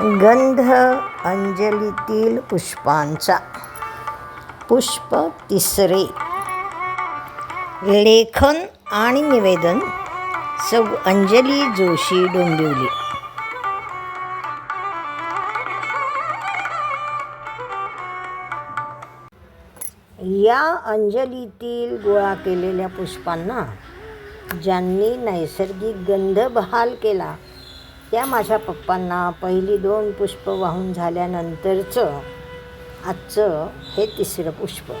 गंध अंजलीतील पुष्पांचा. पुष्प तिसरे. लेखन आणि निवेदन. सौ अंजली जोशी डोंबिवली. या अंजलीतील गोळा केलेल्या पुष्पांना ज्यांनी नैसर्गिक गंध बहाल केला त्या माझ्या पप्पांना पहिली दोन पुष्प वाहून झाल्यानंतरचं आजचं हे तिसरं पुष्प.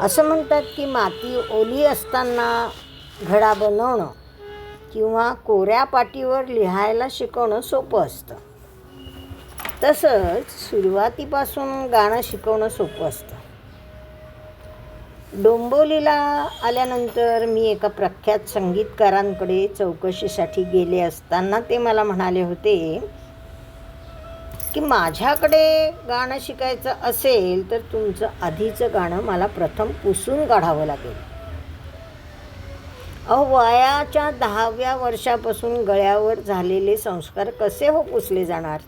असं म्हणतात की माती ओली असताना घडा बनवणं किंवा कोऱ्या पाटीवर लिहायला शिकवणं सोपं असतं. तसंच सुरुवातीपासून गाणं शिकवणं सोपं असतं. डोंबिवलीला आल्यानंतर मी एका प्रख्यात संगीतकारांकडे चौकशीसाठी गेले असताना ते मला म्हणाले होते की माझ्याकडे गाणं शिकायचं असेल तर तुमचं आधीचं गाणं मला प्रथम पुसून काढावं लागेल. अहो वयाच्या दहाव्या वर्षापासून गळ्यावर झालेले संस्कार कसे हो पुसले जाणार?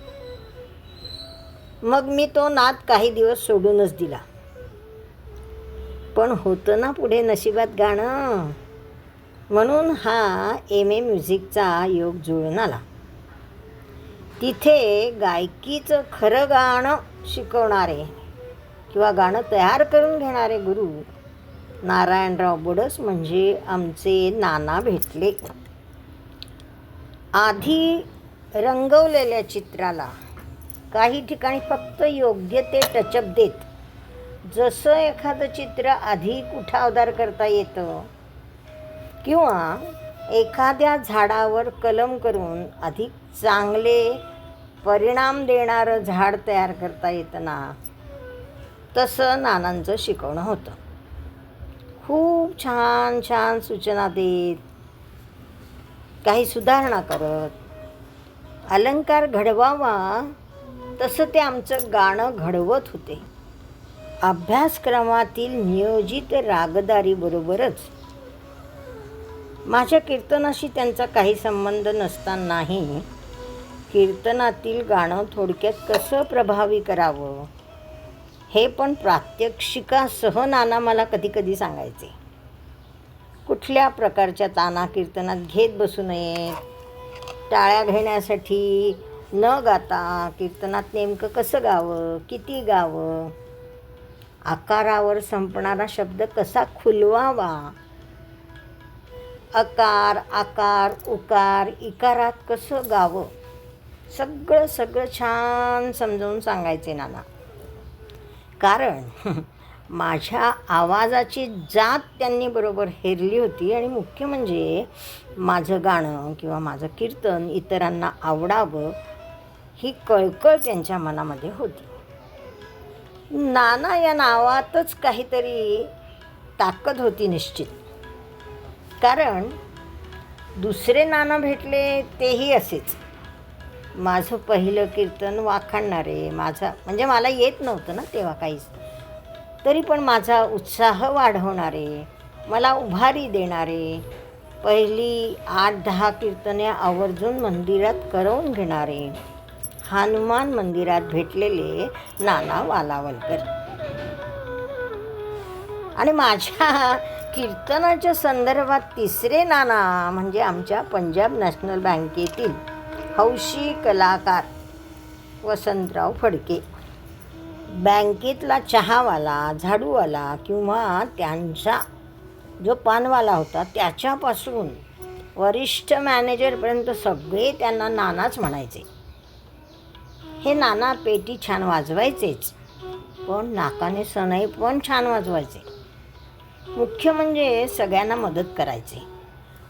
मग मी तो नाद काही दिवस सोडूनच दिला. पण होतं ना पुढे नशिबात गाणं? म्हणून हा एम ए म्युझिकचा योग जुळून आला. तिथे गायकीचं खरं गाणं शिकवणारे किंवा गाणं तयार करून घेणारे गुरु नारायणराव बोडस म्हणजे आमचे नाना भेटले. आधी रंगवलेल्या चित्राला काही ठिकाणी फक्त योग्य ते टचअप देत जसं एखादं चित्र अधिक उठावदार करता येतं किंवा एखाद्या झाडावर कलम करून अधिक चांगले परिणाम देणारं झाड तयार करता येतं ना तसं नानांचं शिकवणं होतं. खूप छान छान सूचना देत काही सुधारणा करत अलंकार घडवावा तसं ते आमचं गाणं घडवत होते. अभ्यासक्रमातील नियोजित रागदारीबरोबरच माझ्या कीर्तनाशी त्यांचा काही संबंध नसतानाही कीर्तनातील गाणं थोडक्यात कसं प्रभावी करावं हे पण प्रात्यक्षिकासह नाना मला कधीकधी सांगायचे. कुठल्या प्रकारच्या ताना कीर्तनात घेत बसू नयेत? टाळ्या घेण्यासाठी न गाता कीर्तनात नेमकं कसं गावं? किती गावं? आकारावर संपणारा शब्द कसा खुलवावा? अकार आकार उकार इकारात कसं गावं? सगळं सगळं छान समजावून सांगायचे नाना. कारण माझ्या आवाजाची जात त्यांनी बरोबर हेरली होती आणि मुख्य म्हणजे माझं गाणं किंवा माझं कीर्तन इतरांना आवडावं ही कळकळ त्यांच्या मनामध्ये होती. नाना या नावातच काहीतरी ताकद होती निश्चित. कारण दुसरे नाना भेटले तेही असेच. माझं पहिलं कीर्तन वाखाणणारे माझा म्हणजे मला येत नव्हतं ना तेव्हा काहीच. तरी पण माझा उत्साह वाढवणारे मला उभारी देणारे पहिली आठ दहा कीर्तने आवर्जून मंदिरात करवून घेणारे. हनुमान मंदिरात भेटलेले नाना वालावलकर. आणि माझ्या कीर्तनाच्या संदर्भात तिसरे नाना म्हणजे आमच्या पंजाब नॅशनल बँकेतील हौशी कलाकार वसंतराव फडके. बँकेतला चहावाला झाडूवाला किंवा त्यांचा जो पानवाला होता त्याच्यापासून वरिष्ठ मॅनेजरपर्यंत सगळे त्यांना नानाच म्हणायचे. हे नाना पेटी छान वाजवायचेच. पण नाकाने सनई पण छान वाजवायचे. मुख्य म्हणजे सगळ्यांना मदत करायचे.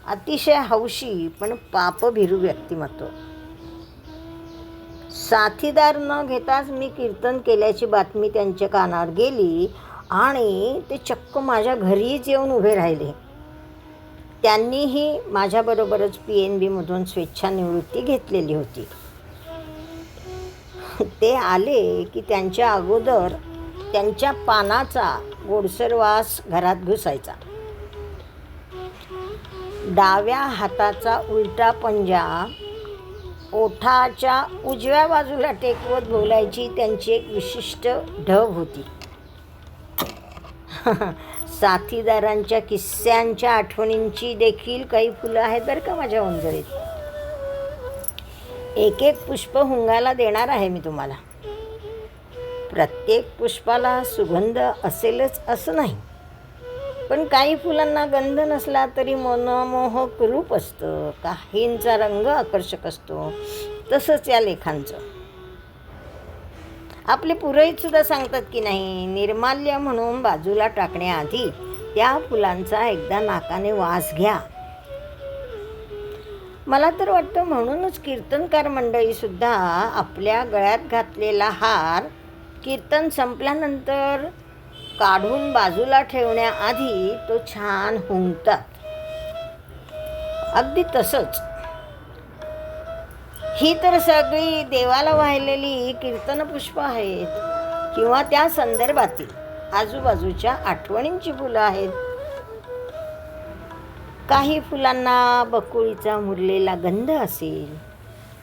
अतिशय हौशी पण पापभिरू व्यक्तिमत्व. साथीदार न घेताच मी कीर्तन केल्याची बातमी त्यांच्या कानावर गेली आणि ते चक्क माझ्या घरीच येऊन उभे राहिले. त्यांनीही माझ्याबरोबरच पी एन बीमधून स्वेच्छानिवृत्ती घेतलेली होती. ते आले की त्यांच्या अगोदर त्यांच्या पानाचा गोडसर वास घरात घुसायचा. डाव्या हाताचा उलटा पंजा ओठाच्या उजव्या बाजूला टेकवत बोलायची त्यांची एक विशिष्ट ढब होती. साथीदारांच्या किस्स्यांच्या आठवणींची देखील काही फुलं आहेत बरं का माझ्या उंजरीत एक एक पुष्प हुंगाला देणार आहे मी तुम्हाला. प्रत्येक पुष्पाला सुगंध असेलच असं नाही. पण काही फुलांना गंध नसला तरी मनमोहक रूप असतं. काहींचा रंग आकर्षक असतो. तसंच या लेखांचं. आपले पुरोहितसुद्धा सांगतात की नाही निर्माल्य म्हणून बाजूला टाकण्याआधी त्या फुलांचा एकदा नाकाने वास घ्या. मला तर वाटतं म्हणूनच कीर्तनकार मंडळीसुद्धा आपल्या गळ्यात घातलेला हार कीर्तन संपल्यानंतर काढून बाजूला ठेवण्याआधी तो छान हुंकतात. अगदी तसंच. ही तर सगळी देवाला वाहिलेली कीर्तनपुष्प आहेत किंवा त्या संदर्भातील आजूबाजूच्या आठवणींची फुलं आहेत. काही फुलांना बकुळीचा मुरलेला गंध असेल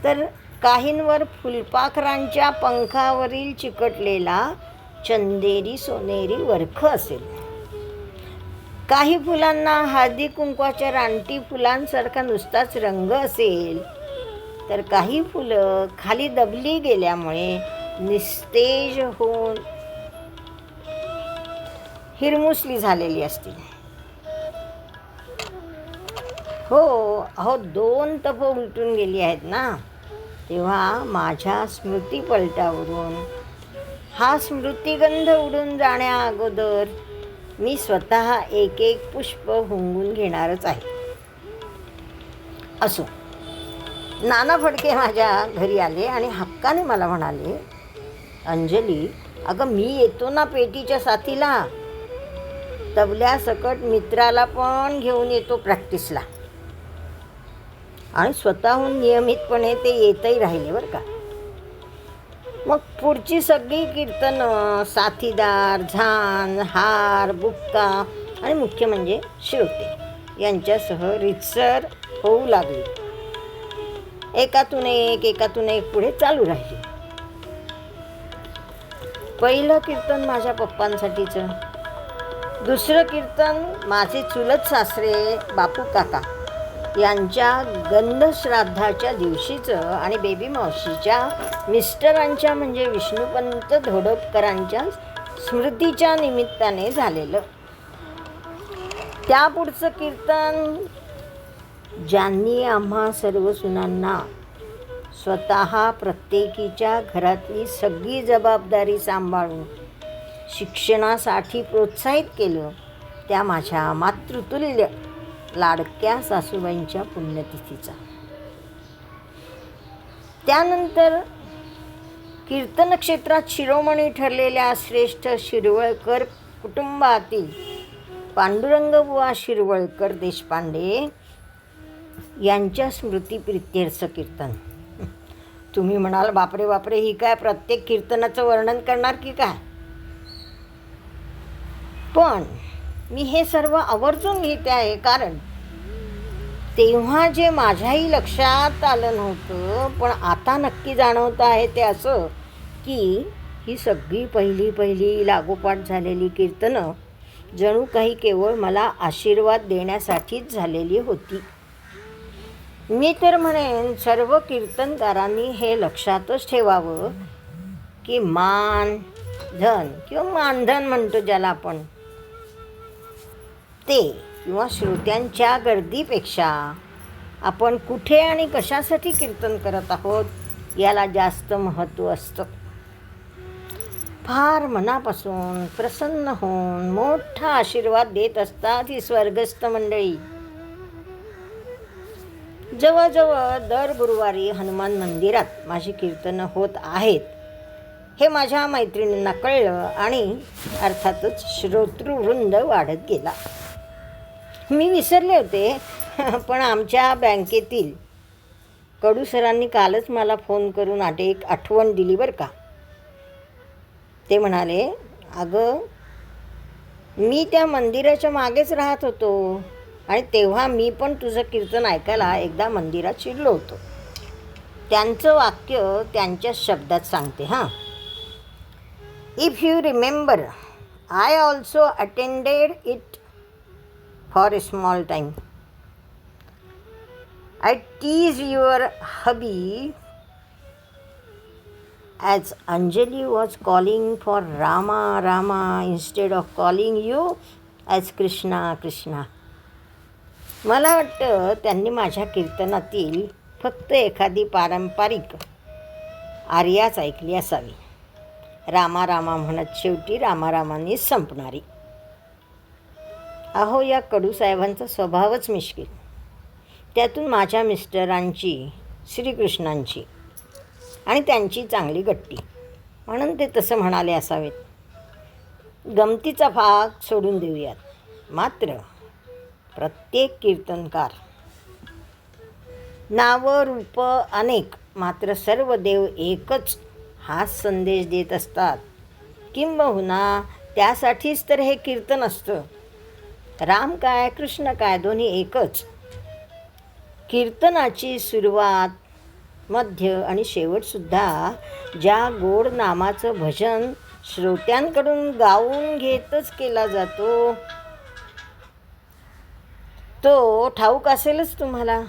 तर काहींवर फुलपाखरांच्या पंखावरील चिकटलेला चंदेरी सोनेरी वर्ख असेल. काही फुलांना हळदी कुंकवाच्या रानटी फुलांसारखा नुसताच रंग असेल तर काही फुलं खाली दबली गेल्यामुळे निस्तेज होऊन हिरमुसली झालेली असतील. हो अहो दोन तप उलटून गेली आहेत ना. तेव्हा माझ्या स्मृती पलटावरून हा स्मृतिगंध उडून जाण्या अगोदर मी स्वतः एक एक पुष्प हुंगून घेणारच आहे. असो नाना फडके माझ्या घरी आले आणि हक्काने मला म्हणाले अंजली अगं मी येतो ना पेटीच्या साथीला. तबल्यासकट मित्राला पण घेऊन येतो प्रॅक्टिसला. आणि स्वतःहून नियमितपणे ते येतही राहिले बरं का. मग पुढची सगळी कीर्तनं साथीदार झान हार बुक्का आणि मुख्य म्हणजे श्रोते यांच्यासह रितसर होऊ लागली. एकातून एक एकातून एक पुढे चालू राहिली. पहिलं कीर्तन माझ्या पप्पांसाठीचं. दुसरं कीर्तन माझे चुलत सासरे बापू काका. यांच्या गंधश्राद्धाच्या दिवशीचं आणि बेबी मावशीच्या मिस्टरांच्या म्हणजे विष्णुपंत धोडपकरांच्या स्मृतीच्या निमित्ताने झालेलं. त्या पुढचं कीर्तन ज्यांनी आम्हा सर्व सुनांना स्वतः प्रत्येकीच्या घरातली सगळी जबाबदारी सांभाळून शिक्षणासाठी प्रोत्साहित केलं. त्या माझ्या मातृतुल्य लाडक्या सासूबाईंच्या पुण्यतिथीचा. त्यानंतर कीर्तन क्षेत्रात शिरोमणी ठरलेल्या श्रेष्ठ शिरवळकर कुटुंबातील पांडुरंगबुवा शिरवळकर देशपांडे यांच्या स्मृतीप्रित्यर्थ कीर्तन. तुम्ही म्हणाल बापरे बापरे ही काय प्रत्येक कीर्तनाचं वर्णन करणार की काय? पण मी हे सर्व आवर्जून लिहिते आहे. कारण तेव्हा जे माझ्याही लक्षात आलं नव्हतं पण आता नक्की जाणवतं आहे ते असं की ही सगळी पहिली पहिली लागोपाठ झालेली कीर्तनं जणू काही केवळ मला आशीर्वाद देण्यासाठीच झालेली होती. मी तर म्हणेन सर्व कीर्तनकारांनी हे लक्षातच ठेवावं की मान धन किंवा मानधन म्हणतो ज्याला आपण. ते किंवा श्रोत्यांच्या गर्दीपेक्षा. आपण कुठे आणि कशासाठी कीर्तन करत आहोत याला जास्त महत्त्व असतं. फार मनापासून प्रसन्न होऊन मोठा आशीर्वाद देत असतात ही स्वर्गस्थ मंडळी. जवळजवळ दर गुरुवारी हनुमान मंदिरात माझी कीर्तनं होत आहेत. हे माझ्या मैत्रिणींना कळलं आणि अर्थातच श्रोतृवृंद वाढत गेला. मी विसरले होते पण आमच्या बँकेतील कडू सरांनी कालच मला फोन करून आटे एक आठवण दिली बरं का. ते म्हणाले अगं मी त्या मंदिराच्या मागेच राहत होतो आणि तेव्हा मी पण तुझं कीर्तन ऐकायला एकदा मंदिरात शिरलो होतो. त्यांचं वाक्य त्यांच्या शब्दात सांगते हां. If you remember I also attended it for a small time I tease your hubby as Anjali was calling for Rama Rama instead of calling you as Krishna Krishna मला वाटतं त्यांनी माझ्या कीर्तनातील फक्त एखादी पारंपरिक आर्याच ऐकली असावी. रामा रामा म्हणत शेवटी रामारामांनी संपणारी. अहो या कडूसाहेबांचा स्वभावच मिश्किल. त्यातून माझ्या मिस्टरांची श्रीकृष्णांची आणि त्यांची चांगली गट्टी. म्हणून ते तसं म्हणाले असावेत. गमतीचा भाग सोडून देऊयात. मात्र प्रत्येक कीर्तनकार नावं रूप अनेक मात्र सर्व देव एकच हाच संदेश देत असतात. किंबहुना त्यासाठीच तर हे कीर्तन असतं. राम काय कृष्ण काय दोन्ही एकच. कीर्तनाची सुरुवात मध्य आणि शेवटसुद्धा ज्या गोड नामाचं भजन श्रोत्यांकडून गाऊन घेतच केला जातो. तो ठाऊक असेलच तुम्हाला.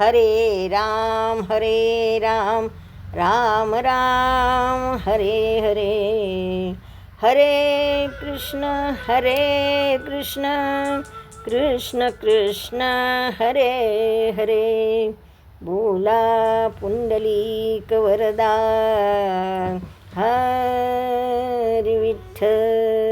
हरे राम हरे राम राम राम हरे हरे. हरे कृष्ण हरे कृष्ण कृष्ण कृष्ण हरे हरे। बोला पुंडलीक वरदा हरि विठ्ठल